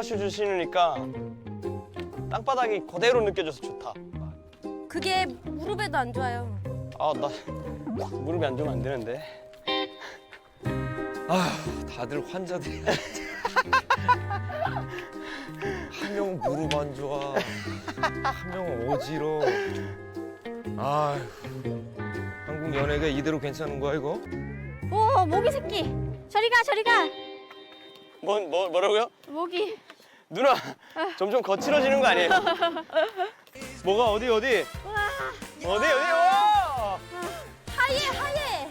슈즈 신으니까 땅바닥이 그대로 느껴져서 좋다. 그게 무릎에도 안 좋아요. 아, 나 무릎이 안 좋으면 안 되는데. 아, 다들 환자들이. 한 명은 무릎 안 좋아. 한 명은 어지러. 아, 한국 연예가 이대로 괜찮은 거야 이거? 오 모기 새끼. 저리 가 저리 가. 뭐, 뭐 뭐라고요? 모기. 누나 점점 거칠어지는 거 아니에요? 뭐가 어디 어디? 어디 어디? 와! 하얘 하얘.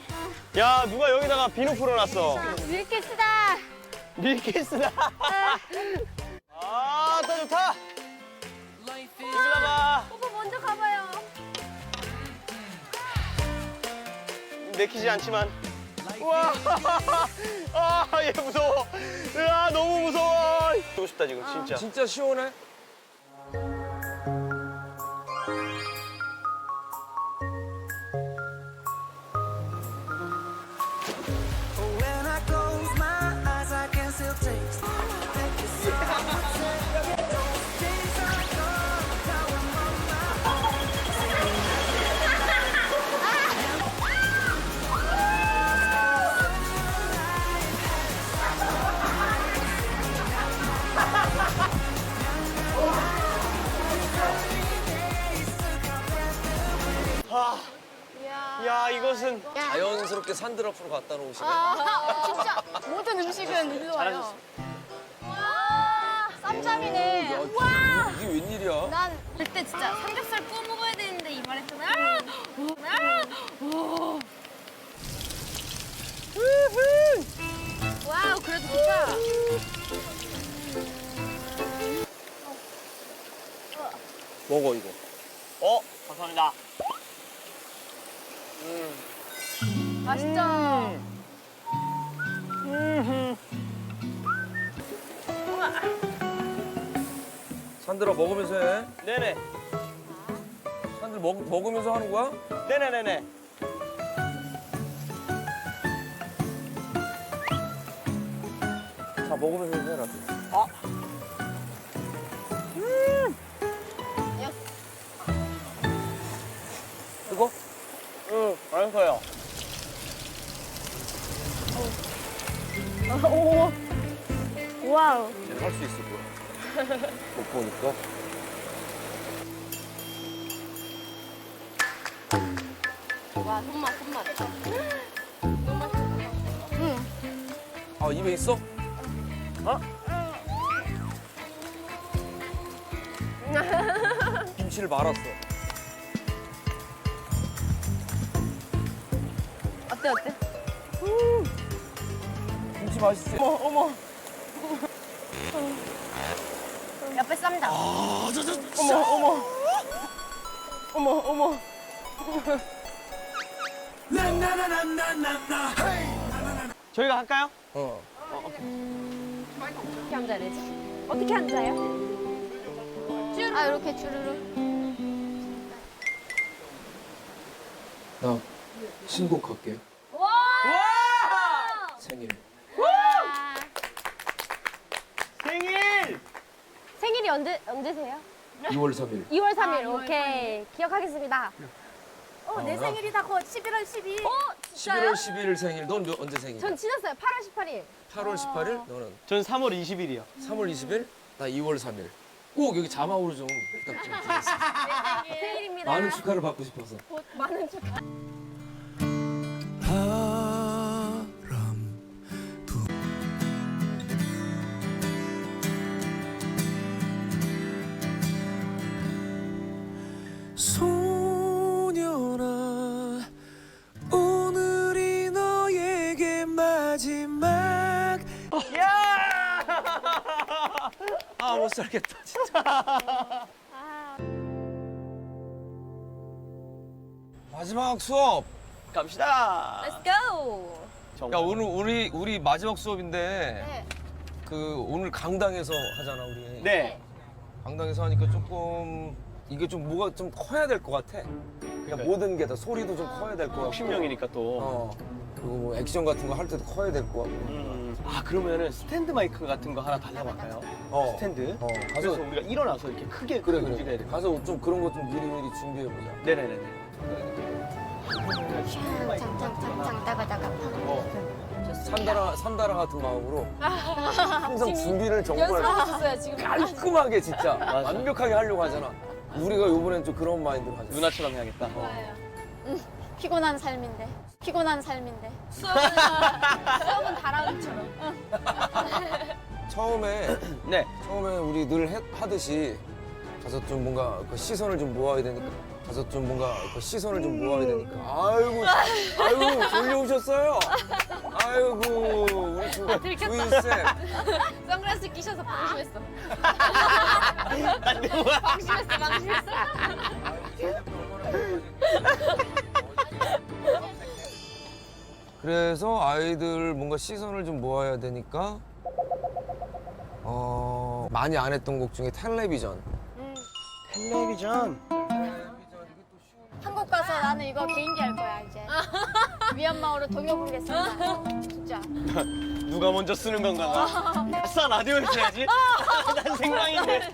야 누가 여기다가 비누 풀어놨어? 밀키스다. 밀키스다. 아, 또 좋다. 여기 봐봐. 오빠 먼저 가봐요. 내키지 않지만. 와, 아, 얘 무서워. 으아, 너무 무서워. 보고 싶다 지금 진짜. 진짜 시원해? 산들 앞으로 갖다 놓으시네. 아 진짜 모든 음식은 일로 와요. 와 쌈장이네. 와. 이게 웬일이야? 난 그때 진짜 삼겹살 구워 먹어야 되는데 이 말 했잖아. 아! 아! 오. 와우 그래도 좋다. 먹어 이거. 산들아 먹으면서 해. 네네, 산들 먹, 먹으면서 하는 거야? 네네네네. 자 먹으면서 해라. 이거? 응, 맛있어요. 와우. 할 수 있을 거야. 못 보니까. 와 손맛 손맛. 아 입에 있어? 어? 김치를 말았어. 어때 어때? 김치 맛있지? 어머, 어머. 옆에 쌈장. 어머, 어머. 어머, 어머. 저희가 할까요? 어. 어떻게 앉아야 되지? 어떻게 앉아요? 쭈르. 아 이렇게 주르르. 나 신곡 할게. 와. 생일. 와. 생일! 생일이 언제 언제세요? 2월 3일. 2월 3일. 오케이. 기억하겠습니다. 어, 내 생일이다. 곧 11월 12일. 어? 11월 11일 생일. 넌 몇- 언제 생일? 전 지났어요. 8월 18일. 8월 18일? 너는 전 3월 20일이요. 3월 20일? 나 2월 3일. 꼭 여기 자막으로 좀 부탁 좀 드리겠습니다. 생일입니다. 많은 축하를 받고 싶어서. 곧 많은 축하. 소녀나 오늘이 너에게 마지막 아, 못 살겠다, 진짜. 마지막 수업. 갑시다. Let's go. 야, 오늘 우리 우리 마지막 수업인데 네. 그 오늘 강당에서 하잖아, 우리. 네. 강당에서 하니까 조금 이게 좀 뭐가 좀 커야 될 것 같아. 그러니까 모든 게 다 소리도 좀 커야 될 것 같고. 60명이니까 또. 어. 그리고 뭐 액션 같은 거 할 때도 커야 될거 같고. 음. 아 그러면은 스탠드 마이크 같은 거 하나 달라볼까요? 어. 스탠드. 어, 그래서 가서 우리가 일어나서 이렇게 크게 그래 움직여야 그래. 돼. 가서 좀 그런 거 좀 미리미리 준비해 보자. 네네네네. 장장장장 따가다가 어. 산다라 산다라 같은 마음으로 항상 준비를 정말 연습하셨어요 지금. 깔끔하게 진짜 맞아. 완벽하게 하려고 하잖아. 우리가 요번엔 좀 그런 마인드로 하자. 누나처럼 해야겠다. 피곤한 삶인데. 피곤한 삶인데. 수업은 수업은 다람쥐처럼. 처음에 네. 처음에 우리 늘 해- 하듯이 가서 좀 뭔가 그 시선을 좀 모아야 되니까 가서 좀 뭔가 그 시선을 좀 모아야 되니까. 아이고 아이고 졸려오셨어요? 아이고 우리 주, 주인 쌤. 선글라스 끼셔서 방심했어. 방심했어, 방심했어. 그래서 아이들 뭔가 시선을 좀 모아야 되니까 어 많이 안 했던 곡 중에 텔레비전. 텔레비전. 가서 나는 이거 개인기 할 거야 이제. 미얀마어로 동요 부르겠습니다. 진짜. 누가 먼저 쓰는 건가? 아싸 라디오에서 해야지. 난 생방인데.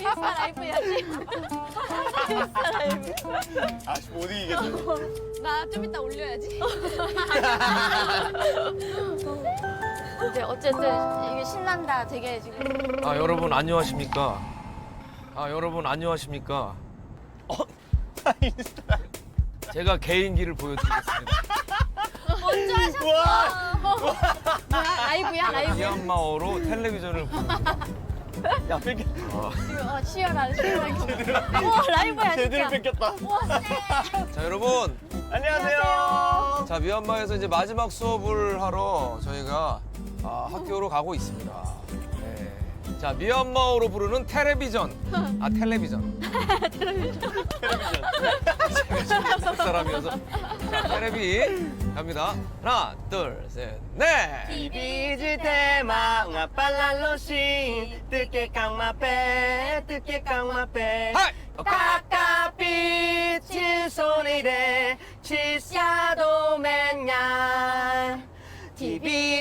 인스타 라이브 해야지. 인스타 라이브. 아씨 못 이기겠네. 나 좀 이따 올려야지. 이제 어쨌든 이게 신난다. 되게 지금. 아 여러분 안녕하십니까 아 여러분 안녕하십니까 인스타. 제가 개인기를 보여드리겠습니다 먼저 하셨어. 와. 뭐야 라이브야 라이브. 미얀마어로 텔레비전을 부릅니다 야 뺏겼. 어 치열한 치열한 경기. 오 라이브야 제대로 진짜. 뺏겼다. 와 쎄. 자 여러분 안녕하세요. 자 미얀마에서 이제 마지막 수업을 하러 저희가 아, 학교로 가고 있습니다. 네. 자 미얀마어로 부르는 텔레비전. 아 텔레비전. 텔레비전. 석 사람이어서 자 테레비 갑니다. 하나 둘 셋 넷. 비비지 대마 nga palalosin 뜨게 깡마빼 뜨게 깡마빼 하이. 까까빛 소리래 치샤도 맨날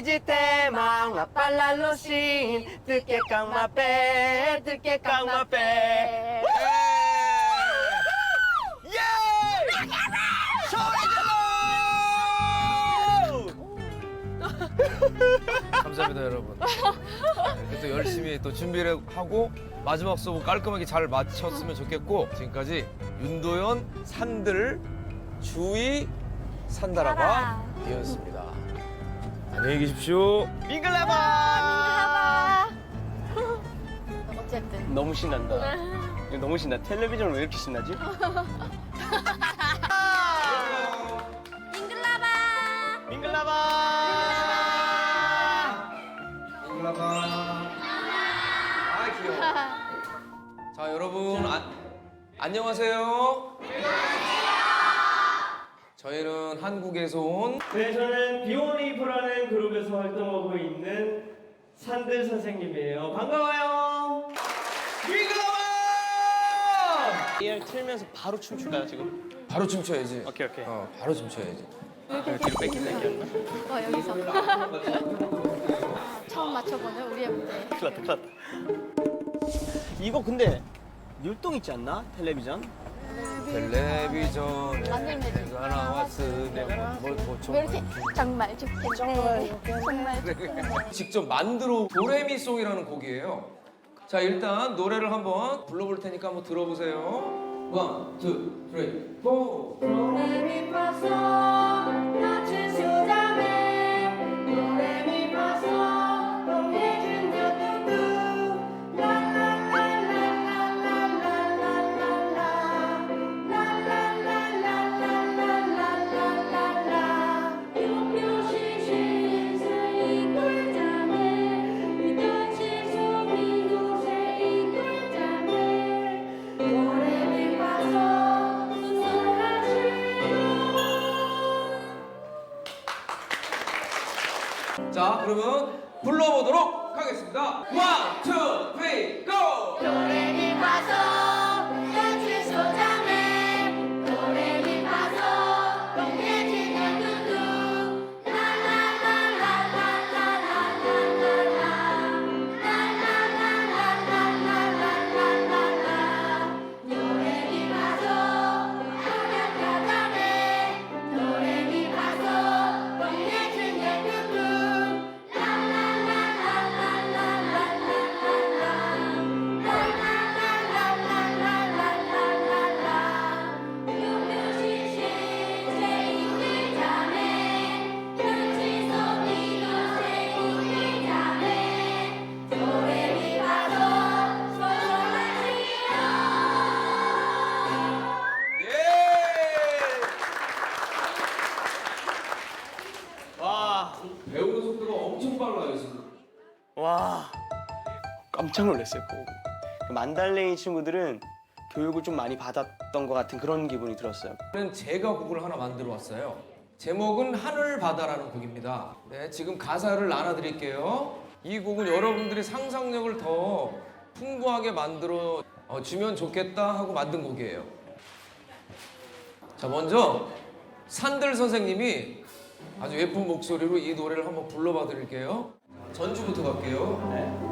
비비지 대마 nga palalosin 뜨게 깡마빼 뜨게 깡마빼 예! 소리 질러! 감사합니다 여러분. 네, 이렇게 또 열심히 또 준비를 하고 마지막 수업은 깔끔하게 잘 마쳤으면 좋겠고 지금까지 윤도현 산들 주의 산다라가 이었습니다. 안녕히 계십시오. 밍글라바! 어쨌든. 너무 신난다. 이거 너무 신나. 텔레비전은 왜 이렇게 신나지? 잉글라바. 밍글라바! 아 귀여워. 자 여러분 안, 안녕하세요. 저희는 한국에서 온 네, 저는 비오니프라는 그룹에서 활동하고 있는 산들 선생님이에요. 반가워요. 밍글라바! 이를 틀면서 바로 춤출까요, 지금? 바로 춤춰야지. 오케이, 오케이. 어 바로 춤춰야지. 뒤로 뺏긴다, 이겼나? 어 여기서. 처음 맞춰보는 우리의 무대. 큰일 났다, 큰일 났다. 이거 근데 율동 있지 않나? 텔레비전? 텔레비전에 내가 나왔으면 왜 이렇게 정말 좋겠네. 정말 좋겠네. 직접 만들어 도레미송이라는 곡이에요. 자 일단 노래를 한번 불러볼 테니까 한번 들어보세요. 원, 투, 쓰리, 포. 자 그러면 불 깜짝 놀랐어요. 그 만달레이 친구들은 교육을 좀 많이 받았던 것 같은 그런 기분이 들었어요. 는 제가 곡을 하나 만들어 왔어요. 제목은 하늘 바다라는 곡입니다. 네, 지금 가사를 나눠 드릴게요. 이 곡은 여러분들이 상상력을 더 풍부하게 만들어 어, 주면 좋겠다 하고 만든 곡이에요. 자, 먼저 산들 선생님이 아주 예쁜 목소리로 이 노래를 한번 불러봐 드릴게요. 전주부터 갈게요.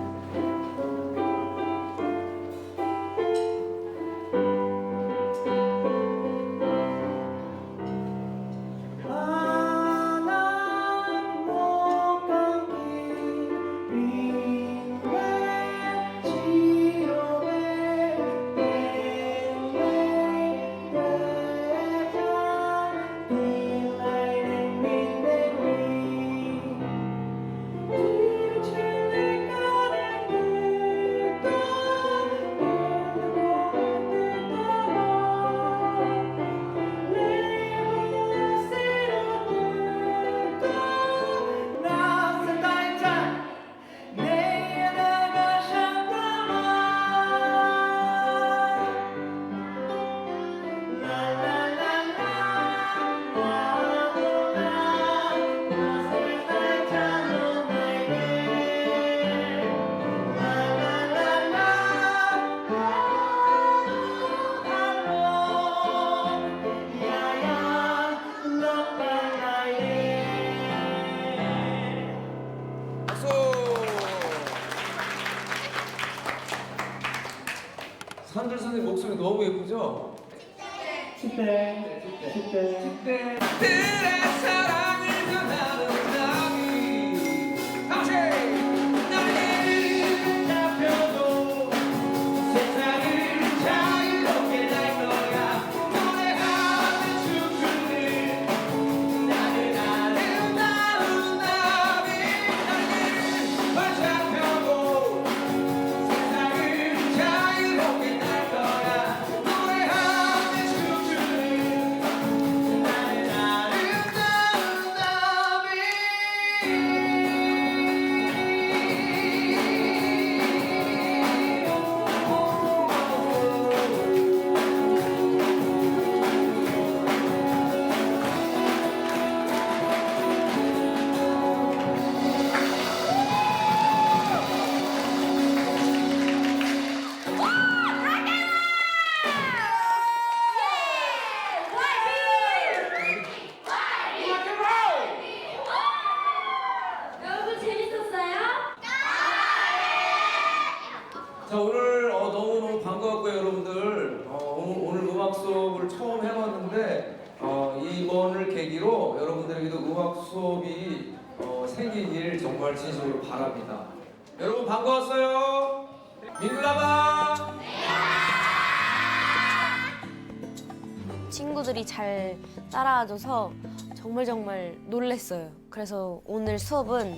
따라와줘서 정말 정말 놀랬어요. 그래서 오늘 수업은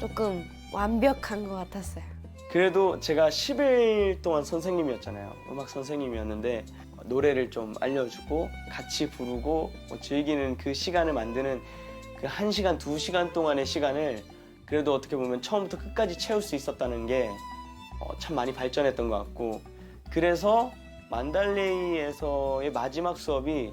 조금 완벽한 것 같았어요. 그래도 제가 10일 동안 선생님이었잖아요. 음악 선생님이었는데 노래를 좀 알려주고 같이 부르고 뭐 즐기는 그 시간을 만드는 그 1시간, 2시간 동안의 시간을 그래도 어떻게 보면 처음부터 끝까지 채울 수 있었다는 게 참 많이 발전했던 것 같고 그래서 만달레이에서의 마지막 수업이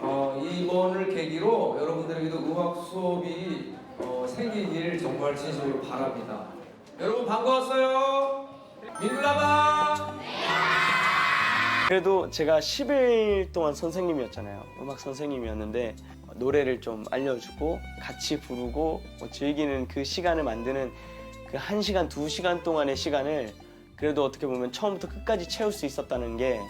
어, 이번을 계기로 여러분들에게도 음악 수업이 어, 생기길 정말 진심으로 바랍니다. 여러분 반가웠어요. 민글라바 그래도 제가 10일 동안 선생님이었잖아요. 음악 선생님이었는데 노래를 좀 알려주고 같이 부르고 뭐 즐기는 그 시간을 만드는 그 1시간, 2시간 동안의 시간을 그래도 어떻게 보면 처음부터 끝까지 채울 수 있었다는 게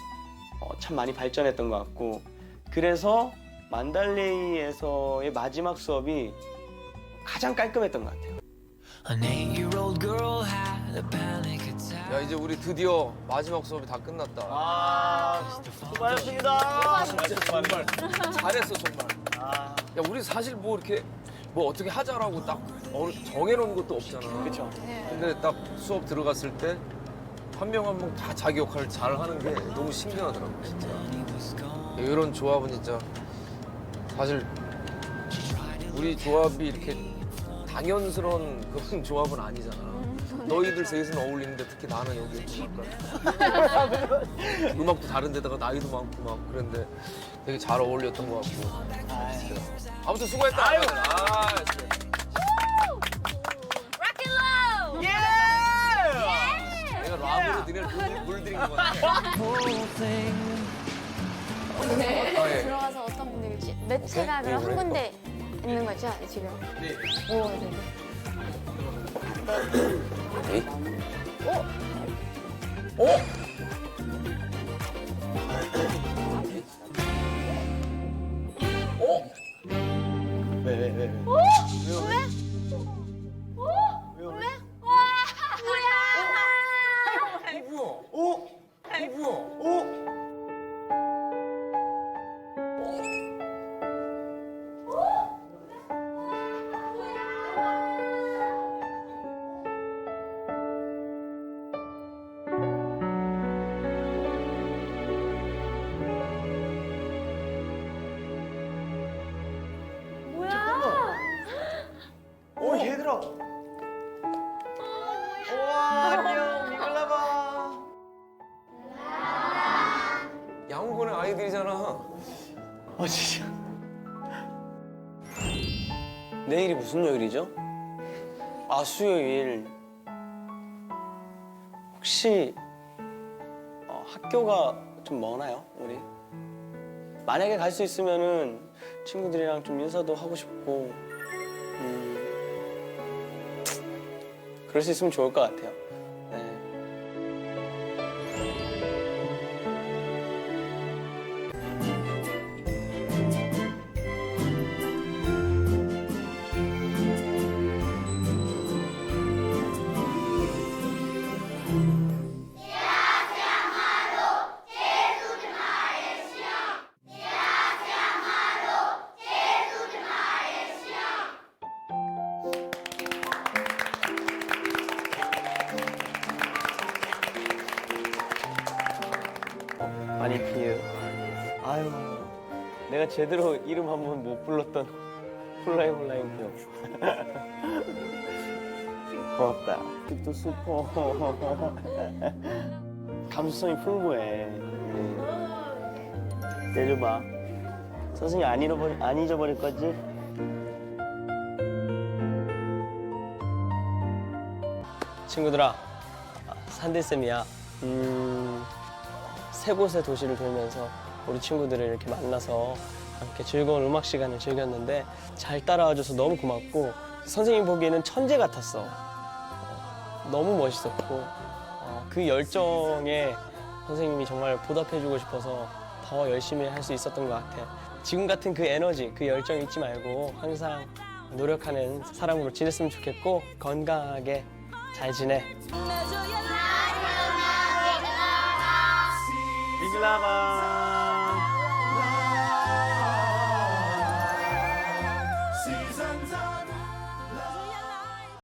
참 많이 발전했던 것 같고 그래서 만달레이에서의 마지막 수업이 가장 깔끔했던 것 같아요. 야 이제 우리 드디어 마지막 수업이 다 끝났다. 아, 수고하셨습니다. 진짜 정말 잘했어 정말. 아, 야 우리 사실 뭐 이렇게 뭐 어떻게 하자라고 딱 어느- 정해놓은 것도 없잖아. 그쵸. 근데 딱 수업 들어갔을 때 한명한명다 자기 역할을 잘 하는 게 너무 신기하더라고 진짜. 이런 조합은 진짜 사실 우리 조합이 이렇게 당연스러운 그런 조합은 아니잖아. 너희들 셋은 어울리는데 특히 나는 여기 음악가. 음악도 다른 데다가 나이도 많고 막 그런데 되게 잘 어울렸던 것 같고. 아무튼 수고했다. 아, 진짜. 니네를 물- 물들인 것 같아. 아, 예. 들어가서 어떤 분들이지? 매체가 오케이. 그럼 네, 한. 군데 있는 거죠 지금? 네. 오, 네. 왜, 왜, 왜, 왜? 뭐야? 무슨 요일이죠? 아 수요일. 혹시 어, 학교가 좀 머나요, 우리? 만약에 갈 수 있으면은 친구들이랑 좀 인사도 하고 싶고, 음, 그럴 수 있으면 좋을 것 같아요. 피해. 아유, 내가 제대로 이름 한 번 못 불렀던 폴라인 폴라인 기억. 고맙다. 또 슈퍼. 감수성이 풍부해. 네. 내줘봐. 선생님 안 잃어버리, 안 잊어버릴 거지? 친구들아, 산들쌤이야. 음, 세 곳의 도시를 돌면서 우리 친구들을 이렇게 만나서 함께 즐거운 음악 시간을 즐겼는데 잘 따라와줘서 너무 고맙고 선생님 보기에는 천재 같았어. 어, 너무 멋있었고 어, 그 열정에 선생님이 정말 보답해주고 싶어서 더 열심히 할 수 있었던 것 같아. 지금 같은 그 에너지, 그 열정 잊지 말고 항상 노력하는 사람으로 지냈으면 좋겠고 건강하게 잘 지내. Salamat!